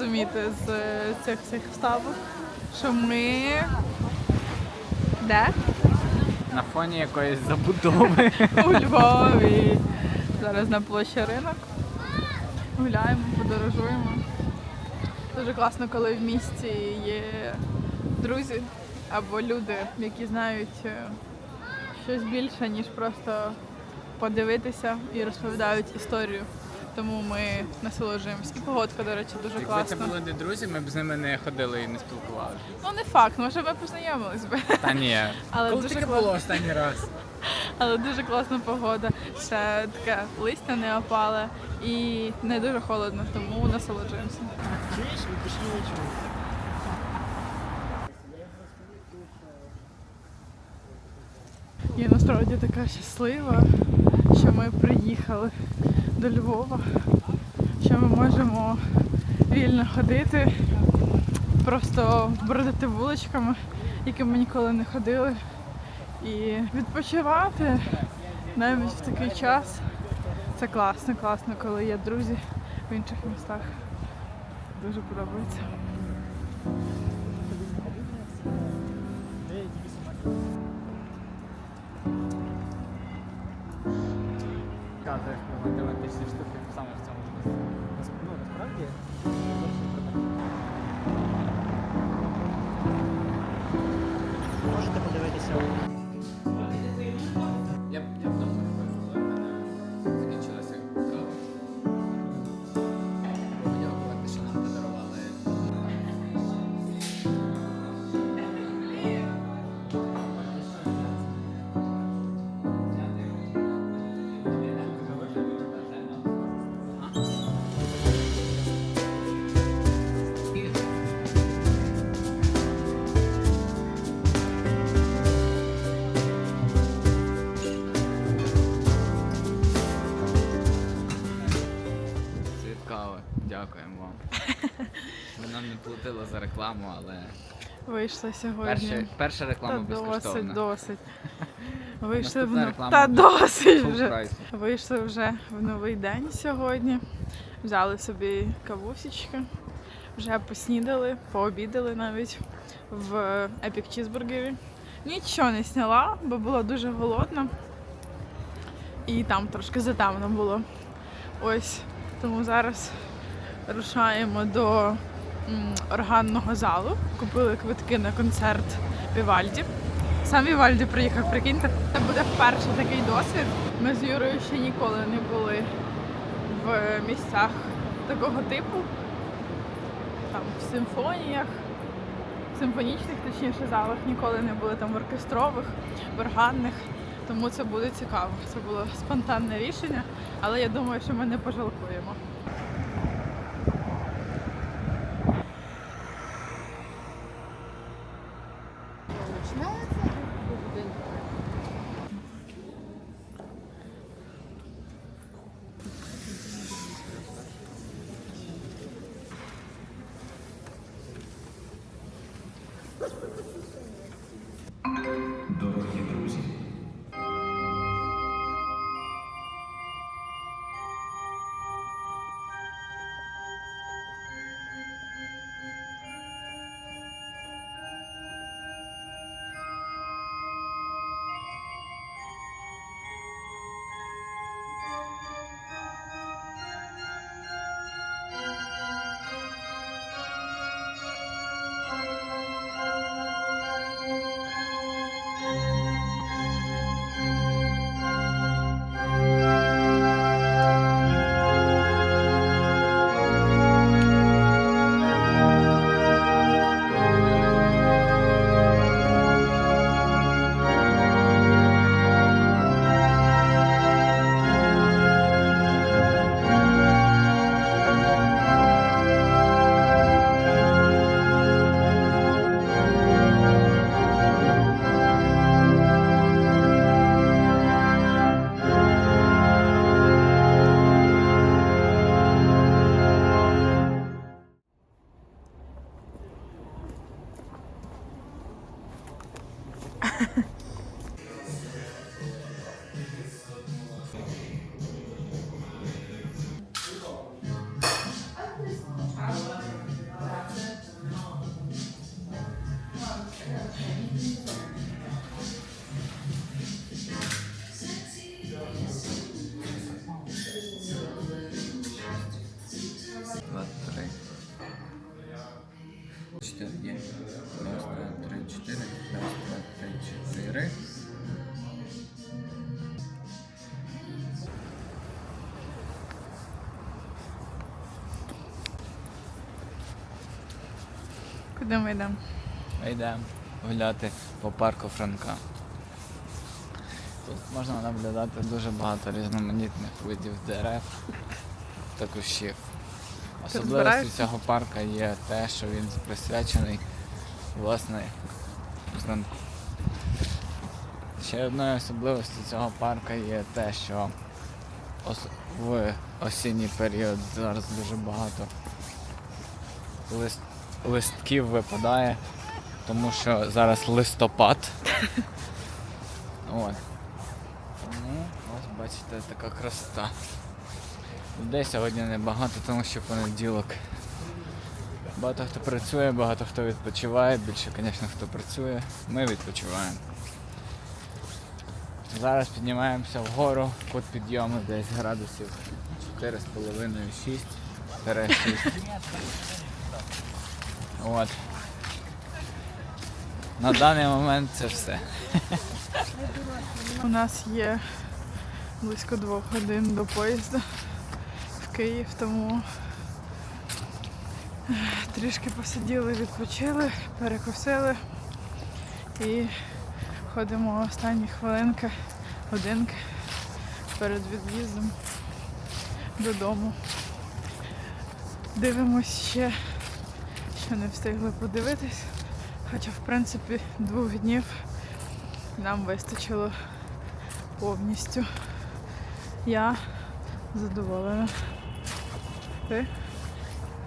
зрозуміти з цих всіх вставок, що ми. Де? На фоні якоїсь забудови. У Львові. Зараз на площі ринок. Гуляємо, подорожуємо. Дуже класно, коли в місті є друзі або люди, які знають е, щось більше, ніж просто подивитися і розповідають історію. Тому ми насолоджуємось. І погодка, до речі, дуже Якби це класна. були не друзі, ми б з ними не ходили і не спілкувалися. Ну не факт, може ми познайомились би. Та ні. Але Коли дуже таке класно. було останній раз? Але дуже класна погода. Ще таке листя не опале і не дуже холодно, тому насолоджуємося. Я насправді така щаслива, що ми приїхали до Львова, що ми можемо вільно ходити, просто бродити вуличками, якими ми ніколи не ходили, і відпочивати навіть в такий час. Це класно, класно, коли є друзі в інших містах. Дуже подобається. So. Дякуємо вам. Ви нам не платили за рекламу, але Вийшла сьогодні. перша, перша реклама Та досить, безкоштовна. досить. Вийшли в Наступна но- реклама Та буде досить Full вже. price. Вийшли вже в новий день сьогодні. Взяли собі кавусічки. Вже поснідали, пообідали навіть в Epic Cheeseburger. Нічого не зняла, бо була дуже голодна. І там трошки затемно було. Ось. Тому зараз рушаємо до органного залу. Купили квитки на концерт Вівальді. Сам Вівальді приїхав, прикиньте. Це буде вперше такий досвід. Ми з Юрою ще ніколи не були в місцях такого типу. Там в симфоніях, в симфонічних, точніше, залах ніколи не були там в оркестрових, в органних. Тому це буде цікаво. Це було спонтанне рішення, але я думаю, що ми не пожалкуємо. Ha ha ha! Куди ми йдемо? Ми йдемо гуляти по парку Франка. Тут можна наблюдати дуже багато різноманітних видів дерев та кущів. Особливістю цього парка є те, що він присвячений власне Франку. Ще одною особливістю цього парка є те, що в осінній період зараз дуже багато лист, листків випадає, тому що зараз листопад. От. Тому ось бачите, така красота. Людей сьогодні небагато, тому що понеділок. Багато хто працює, багато хто відпочиває, більше, звісно, хто працює. Ми відпочиваємо. Зараз піднімаємося вгору, кут підйому десь градусів 4,5-6. 6. От. На даний момент це все. У нас є близько двох годин до поїзду в Київ, тому е, трішки посиділи, відпочили, перекусили і ходимо останні хвилинки, годинки перед від'їздом додому. Дивимось ще, що не встигли подивитись, хоча в принципі двох днів нам вистачило повністю. Я задоволена. Ти?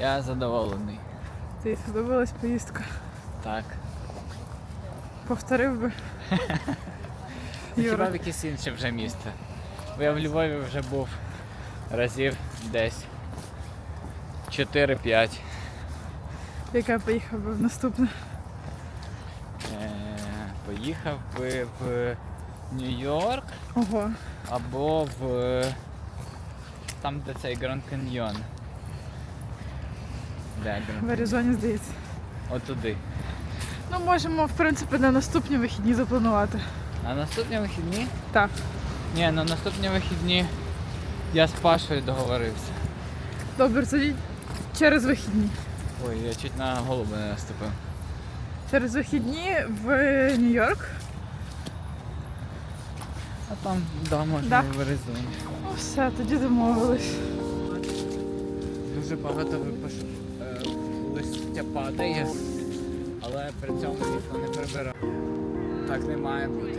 Я задоволений. Ти сподобалась поїздка? Так. Повторив би. Хіба в якесь інше вже місто. Бо я в Львові вже був разів десь 4-5. Яка поїхав би в наступне? Е, Поїхав би в Нью-Йорк Ого. або в там, де цей Гранд Каньйон. Де Гранд В Аризоні, здається. От туди. Ну, можемо, в принципі, на наступні вихідні запланувати. А наступні вихідні? Так. Ні, на наступні вихідні я з Пашою договорився. Добре, тоді через вихідні. Ой, я чуть на голову не наступив. Через вихідні в Нью-Йорк. А там да, можна Да. в Аризоні. Ну все, тоді домовились. Дуже багато випаш... е, листя падає, але при цьому ніхто не прибирає. Так не має бути.